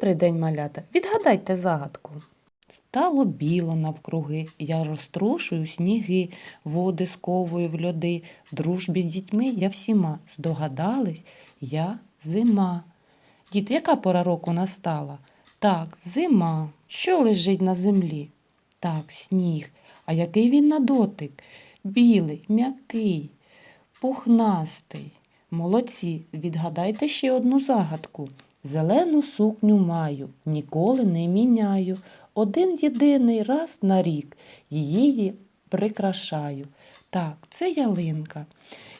Добрий день, малята. Відгадайте загадку. Стало біло навкруги, я розтрушую сніги, води сковую в льоди. Дружбі з дітьми я всіма здогадались, я зима. Діти, яка пора року настала? Так, зима. Що лежить на землі? Так, сніг. А який він на дотик? Білий, м'який, пухнастий. Молодці, відгадайте ще одну загадку. Зелену сукню маю, ніколи не міняю. Один єдиний раз на рік її прикрашаю. Так, це ялинка.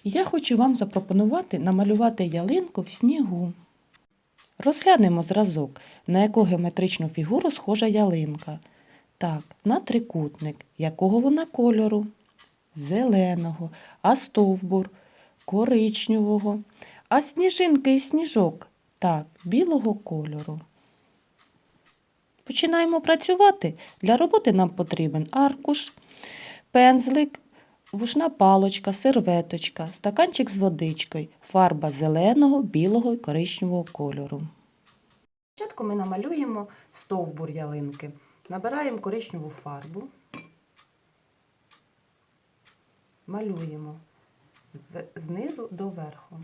Я хочу вам запропонувати намалювати ялинку в снігу. Розглянемо зразок, на яку геометричну фігуру схожа ялинка. Так, на трикутник. Якого вона кольору? Зеленого, а стовбур коричневого, а сніжинки і сніжок так, білого кольору. Починаємо працювати. Для роботи нам потрібен аркуш, пензлик, вушна палочка, серветочка, стаканчик з водичкою, фарба зеленого, білого і коричневого кольору. Спочатку ми намалюємо стовбур ялинки. Набираємо коричневу фарбу, малюємо знизу до верху.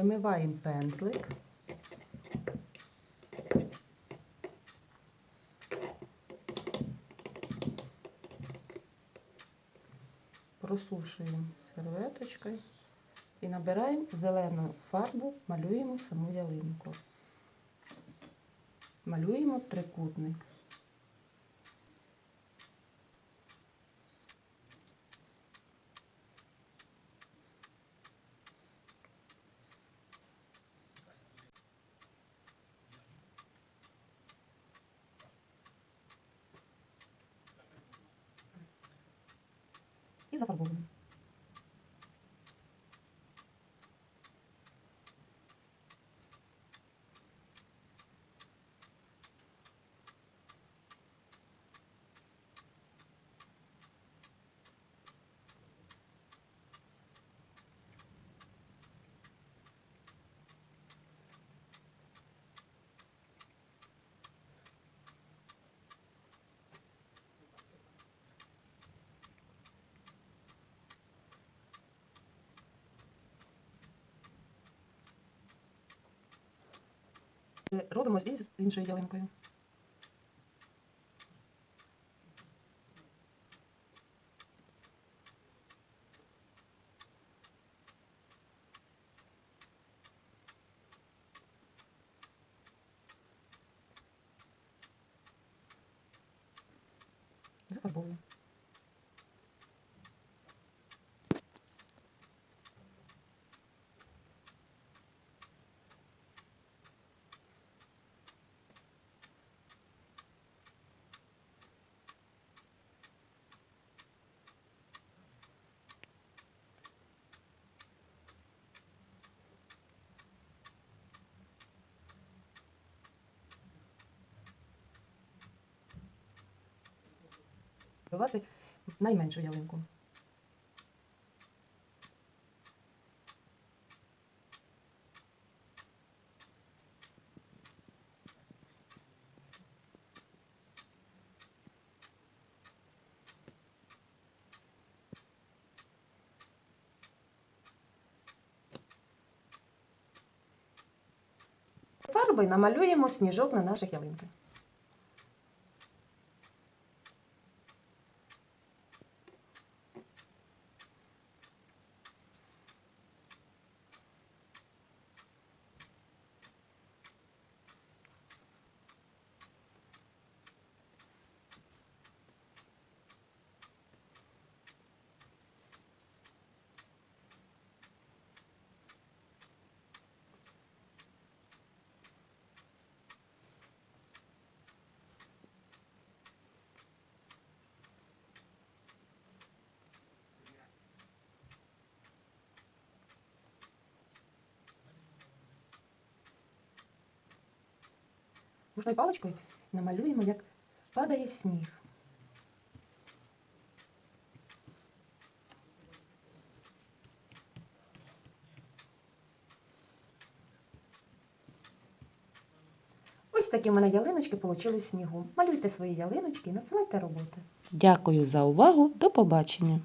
Вимиваємо пензлик. Просушуємо серветочкою і набираємо зелену фарбу, малюємо саму ялинку. Малюємо трикутник. І зафарбовуємо. Робимо з іншою ялинкою. Зафарбовуємо. Вбивати найменшу ялинку. Фарбою намалюємо сніжок на наших ялинках. Воздушною паличкою намалюємо, як падає сніг. Ось такі в мене ялиночки получили снігу. Малюйте свої ялиночки і надсилайте роботи. Дякую за увагу. До побачення.